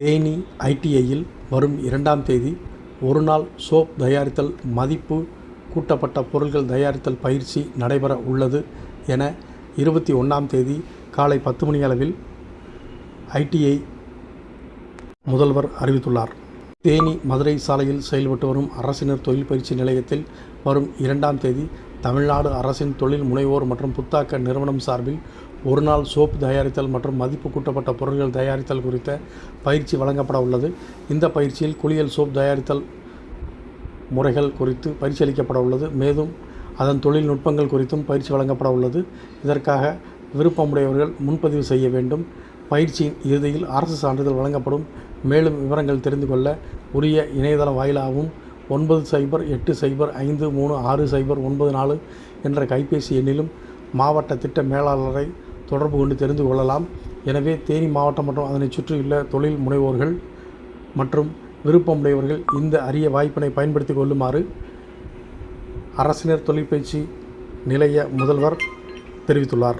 தேனி ஐடிஐயில் வரும் இரண்டாம் தேதி ஒருநாள் சோப் தயாரித்தல் மதிப்பு கூட்டப்பட்ட பொருட்கள் தயாரித்தல் பயிற்சி நடைபெற உள்ளது என இருபத்தி ஒன்றாம் தேதி காலை பத்து மணி அளவில் ஐடிஐ முதல்வர் அறிவித்துள்ளார். தேனி மதுரை சாலையில் செயல்பட்டு வரும் அரசினர் தொழில் பயிற்சி நிலையத்தில் வரும் இரண்டாம் தேதி தமிழ்நாடு அரசின் தொழில் முனைவோர் மற்றும் புத்தாக்க நிறுவனம் சார்பில் ஒரு நாள் சோப் தயாரித்தல் மற்றும் மதிப்பு கூட்டப்பட்ட பொருட்கள் தயாரித்தல் குறித்த பயிற்சி வழங்கப்பட உள்ளது. இந்த பயிற்சியில் குளியல் சோப் தயாரித்தல் முறைகள் குறித்து பயிற்சி அளிக்கப்பட உள்ளது. மேலும் அதன் தொழில்நுட்பங்கள் குறித்தும் பயிற்சி வழங்கப்பட உள்ளது. இதற்காக விருப்பமுடையவர்கள் முன்பதிவு செய்ய வேண்டும். பயிற்சியின் இறுதியில் அரசு சான்றிதழ் வழங்கப்படும். மேலும் விவரங்கள் தெரிந்து கொள்ள உரிய இணையதளம் வாயிலாகவும் ஒன்பது சைபர் எட்டு சைபர் ஐந்து மூணு ஆறு சைபர் ஒன்பது நாலு என்ற கைபேசி எண்ணிலும் மாவட்ட திட்ட மேலாளரை தொடர்பு கொண்டு தெரிந்து கொள்ளலாம். எனவே தேனி மாவட்டம் மற்றும் அதனை சுற்றியுள்ள தொழில் முனைவோர்கள் மற்றும் விருப்பமுடையவர்கள் இந்த அரிய வாய்ப்பினை பயன்படுத்தி கொள்ளுமாறு அரசினர் தொழிற்பயிற்சி நிலைய முதல்வர் தெரிவித்துள்ளார்.